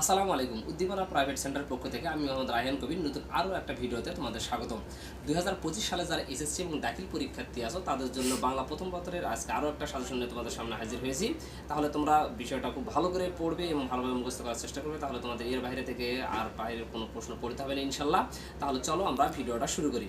আসসালামু আলাইকুম, উদ্দীপনা প্রাইভেট সেন্টার পক্ষ থেকে আমি মোহাম্মদ রায়হান কবির নতুন আরও একটা ভিডিওতে তোমাদের স্বাগতম। দুই হাজার পঁচিশ সালে যারা এসএসসি এবং দাখিল পরীক্ষার্থী আছো, তাদের জন্য বাংলা প্রথম পত্রের আজকে আরও একটা সাজেশন নিয়ে তোমাদের সামনে হাজির হয়েছি। তাহলে তোমরা বিষয়টা খুব ভালো করে পড়বে এবং ভালোভাবে মুখস্থ করার চেষ্টা করবে, তাহলে তোমাদের এর বাইরে থেকে আর বাইরের কোনো প্রশ্ন পড়তে হবে না ইনশাল্লাহ তাহলে চলো আমরা ভিডিওটা শুরু করি।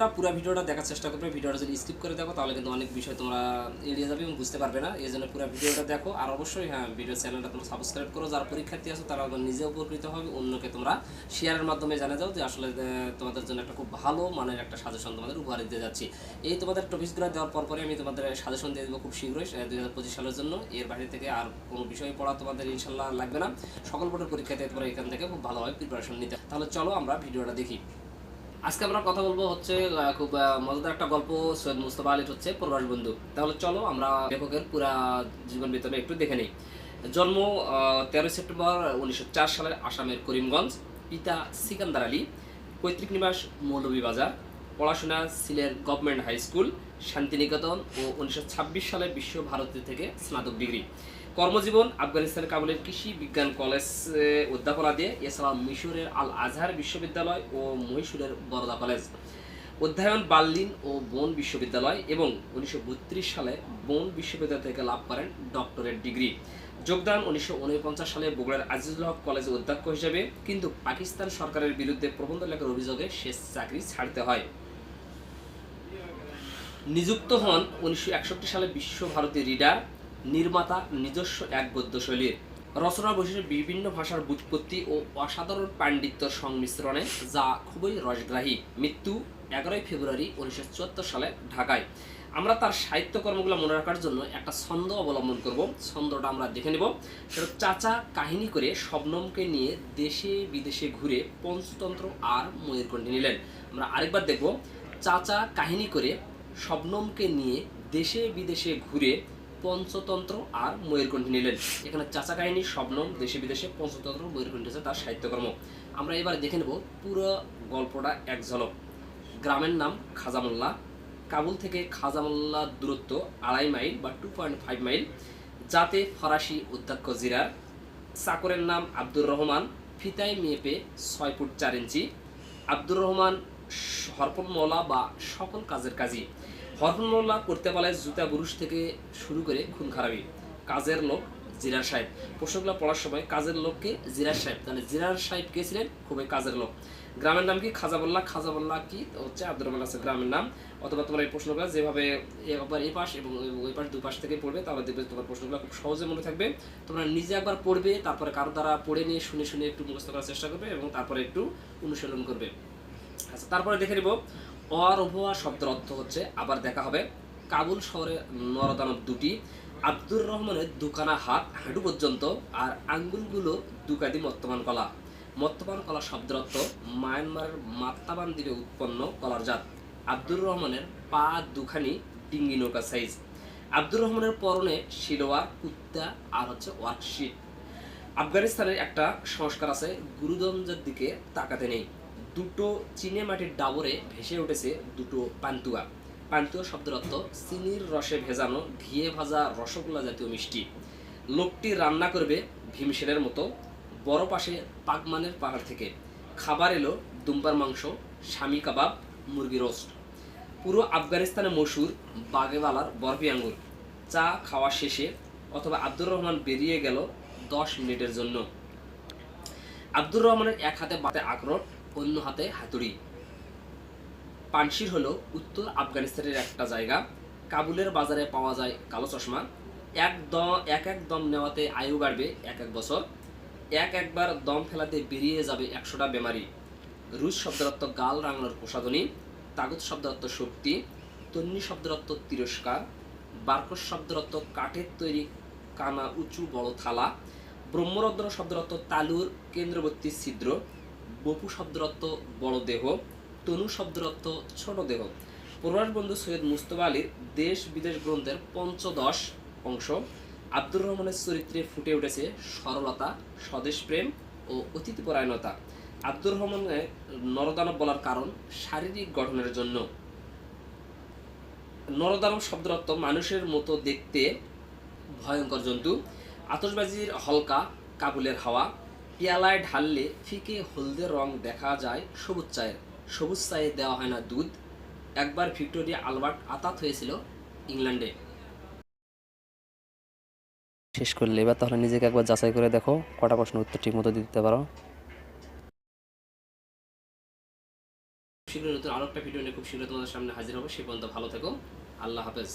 তোমরা পুরো ভিডিওটা দেখার চেষ্টা করবে। ভিডিওটা যদি স্কিপ করে দেখো, তাহলে কিন্তু অনেক বিষয় তোমরা এড়িয়ে যাবে এবং বুঝতে পারবে না। এই জন্য পুরো ভিডিওটা দেখো। আর অবশ্যই হ্যাঁ ভিডিও চ্যানেলটা তোমরা সাবস্ক্রাইব করো। যারা পরীক্ষার্থী আছো তারা নিজে উপকৃত হবে। অন্যকে তোমরা শেয়ারের মাধ্যমে জানা যাও যে আসলে তোমাদের জন্য একটা খুব ভালো মানের একটা সাজেশন তোমাদের উপহার দিতে যাচ্ছি। এই তোমাদের টপিকসগুলো দেওয়ার পর পরে আমি তোমাদের সাজেশন দিয়ে দেবো খুব শীঘ্রই দুই হাজার পঁচিশ সালের জন্য। এর বাইরে থেকে আর কোনো বিষয়ে পড়া তোমাদের ইনশাল্লাহ লাগবে না। সকল বোর্ডের পরীক্ষাতে তোমরা এখান থেকে খুব ভালোভাবে প্রিপারেশন নিতে তাহলে চলো আমরা ভিডিওটা দেখি। আজকে আমরা কথা বলব হচ্ছে খুব মজাদার একটা গল্প সৈয়দ মুস্তফা আলীর হচ্ছে প্রবাস বন্ধু। তাহলে চলো আমরা লেখকের পুরা জীবন বিতরণে একটু দেখে নিই। জন্ম তেরোই সেপ্টেম্বর উনিশশো চার সালে আসামের করিমগঞ্জ, পিতা সিকান্দার আলী, পৈতৃক নিবাস মৌলভীবাজার, পড়াশোনা Sylhet government high school, Santiniketan ও উনিশশো ছাব্বিশ সালে বিশ্বভারতী থেকে স্নাতক ডিগ্রি। কর্মজীবন আফগানিস্তানের কাবুলের কৃষি বিজ্ঞান কলেজ অধ্যাপনা দিয়ে এছাড়া মিশরের আল আজহার বিশ্ববিদ্যালয় ও মহীশূরের বরোদা কলেজ। অধ্যয়ন বার্লিন ও বন বিশ্ববিদ্যালয় এবং উনিশশো বত্রিশ সালে বন বিশ্ববিদ্যালয় থেকে লাভ করেন ডক্টরেট ডিগ্রি। যোগদান উনিশশো উনপঞ্চাশ সালে বগুড়ার আজিজুল হক কলেজে অধ্যক্ষ হিসেবে, কিন্তু পাকিস্তান সরকারের বিরুদ্ধে প্রবন্ধ লেখার অভিযোগে শেষ চাকরি ছাড়তে হয়। নিযুক্ত হন উনিশশো একষট্টি সালে বিশ্বভারতী রিডার নির্মাতা নিজস্ব এক গদ্যশৈলীর। রচনা বৈশিষ্ট্য বিভিন্ন ভাষার বুৎপত্তি ও অসাধারণ পাণ্ডিত্য সংমিশ্রণে, যা খুবই রসগ্রাহী। মৃত্যু এগারোই ফেব্রুয়ারি উনিশশো চুয়াত্তর সালে ঢাকায়। আমরা তার সাহিত্যকর্মগুলো মনে রাখার জন্য একটা ছন্দ অবলম্বন করব। ছন্দটা আমরা দেখে নেব। সেটা চাচা কাহিনী করে শবনমকে নিয়ে দেশে বিদেশে ঘুরে পঞ্চতন্ত্র আর ময়ূরকণ্ঠী নিলেন। আমরা আরেকবার দেখব। চাচা কাহিনী করে শবনমকে নিয়ে দেশে বিদেশে ঘুরে পঞ্চতন্ত্র আর ময়ূরকণ্ঠী নিলেন। এখানে চাচা কাহিনী শবনম দেশে বিদেশে পঞ্চতন্ত্র, ময়ূরকণ্ঠী হচ্ছে তার সাহিত্যকর্ম। আমরা এবার দেখে নেব পুরো গল্পটা এক ঝলক গ্রামের নাম খাজামোল্লা কাবুল থেকে খাজামোল্লা দূরত্ব আড়াই মাইল বা টু পয়েন্ট ফাইভ মাইল। যাতে ফরাসি অধ্যক্ষ জিরার। চাকরের নাম আব্দুর রহমান। ফিতায় মেপে ছয় ফুট চার ইঞ্চি। আব্দুর রহমান হরপন মৌলা বা সকল কাজের কাজী। হরপন মৌলা করতে পারে জুতা বুরুষ থেকে শুরু করে খুন খারাপি। কাজের লোক জিরার সাহেব। প্রশ্নগুলো পড়ার সময় কাজের লোককে জিরার সাহেব। তাহলে জিরার সাহেব কে ছিলেন? খুবই কাজের লোক। গ্রামের নাম কি? খাজাবল্লা। খাজাবল্লা কি? হচ্ছে আব্দুর রহমান আছে গ্রামের নাম। অথবা তোমার এই প্রশ্নগুলো যেভাবে একবার এই পাশ এবং ওই পাশ দুপাশ থেকে পড়বে, তাহলে দেখবে তোমার প্রশ্নগুলো খুব সহজে মনে থাকবে। তোমরা নিজে একবার পড়বে, তারপরে কারও দ্বারা পড়ে নিয়ে শুনে শুনে একটু মুখস্থ করার চেষ্টা করবে এবং তারপরে একটু অনুশীলন করবে। আচ্ছা তারপরে দেখে নিব। অরভোয়া শব্দের অর্থ হচ্ছে, আবার দেখা হবে, কাবুল শহরে নরদানব দুটি, আব্দুর রহমানের দুখানা হাত হাঁটু পর্যন্ত, আর আঙ্গুলগুলো দুকাদি মত্তমান কলা। মত্তমান কলা শব্দের অর্থ, মায়ানমারের মাত্তাবান দ্বীপে উৎপন্ন কলার জাত। আব্দুর রহমানের পা দুখানি ডিঙ্গি নৌকা সাইজ। আব্দুর রহমানের পরনে শিলোয়ার কুত্তা, আর হচ্ছে ওয়ার্কশিট। আফগানিস্তানের একটা সংস্কার আছে গুরুদঞ্জের দিকে তাকাতে নেই। দুটো চিনে মাটির ডাবরে ভেসে উঠেছে দুটো পান্তুয়া। পান্তুয়া শব্দের অর্থ চিনির রসে ভেজানো ঘিয়ে ভাজা রসগোল্লা জাতীয় মিষ্টি। লোকটি রান্না করবে ভীমসেনের মতো বড় পাশে পাগমানের পাহাড় থেকে। খাবার এলো দুম্বার মাংস স্বামী কাবাব, মুরগি রোস্ট। পুরো আফগানিস্তানে মসুর বাগেওয়ালার বরফি আঙুর চা খাওয়া শেষে অথবা আব্দুর রহমান বেরিয়ে গেল দশ মিনিটের জন্য। আব্দুর রহমানের এক হাতে বাতে আখরোট অন্য হাতে হাতুড়ি। পানশির হলো উত্তর আফগানিস্তানের একটা জায়গা। কাবুলের বাজারে পাওয়া যায় কালো চশমা। এক দম এক এক দম নেওয়াতে আয়ু বাড়বে এক এক বছর। এক একবার দম ফেলাতে বেরিয়ে যাবে একশোটা বেমারি। রুশ শব্দার্থ গাল রাঙানোর প্রসাধনী, তাগত শব্দার্থ শক্তি, তন্নি শব্দার্থ তিরস্কার, বার্কস শব্দার্থ কাঠের তৈরি কানা উঁচু বড় থালা ব্রহ্মরদ্র শব্দার্থ তালুর কেন্দ্রবর্তী ছিদ্র বপু শব্দার্থ বড় দেহ, তনু শব্দার্থ ছোট দেহ। প্রবাস বন্ধু সৈয়দ মুস্তফা আলীর দেশ বিদেশ গ্রন্থের পঞ্চদশ অংশ। আব্দুর রহমানের চরিত্রে ফুটে উঠেছে সরলতা স্বদেশপ্রেম ও অতিথিপরায়ণতা। আব্দুর রহমানের নরদানব বলার কারণ শারীরিক গঠনের জন্য। নরদানব শব্দরত্ব মানুষের মতো দেখতে ভয়ঙ্কর জন্তু, আতশবাজির হলকা, কাবুলের হাওয়া পেয়ালায় ঢাললে ফিকে হলদে রং দেখা যায় সবুজ চায়ের। সবুজ চায়ে দেওয়া হয় না দুধ। একবার ভিক্টোরিয়া আলবার্ট আতাত হয়েছিল ইংল্যান্ডে। শেষ করলে এবার তাহলে নিজেকে একবার যাচাই করে দেখো কটা প্রশ্ন উত্তর ঠিক মতো দিতে পারো। শীঘ্রই নতুন আরও একটা ভিডিও নিয়ে খুব শীঘ্রই তোমাদের সামনে হাজির হবে। সে পর্যন্ত ভালো থেকো। আল্লাহ হাফেজ।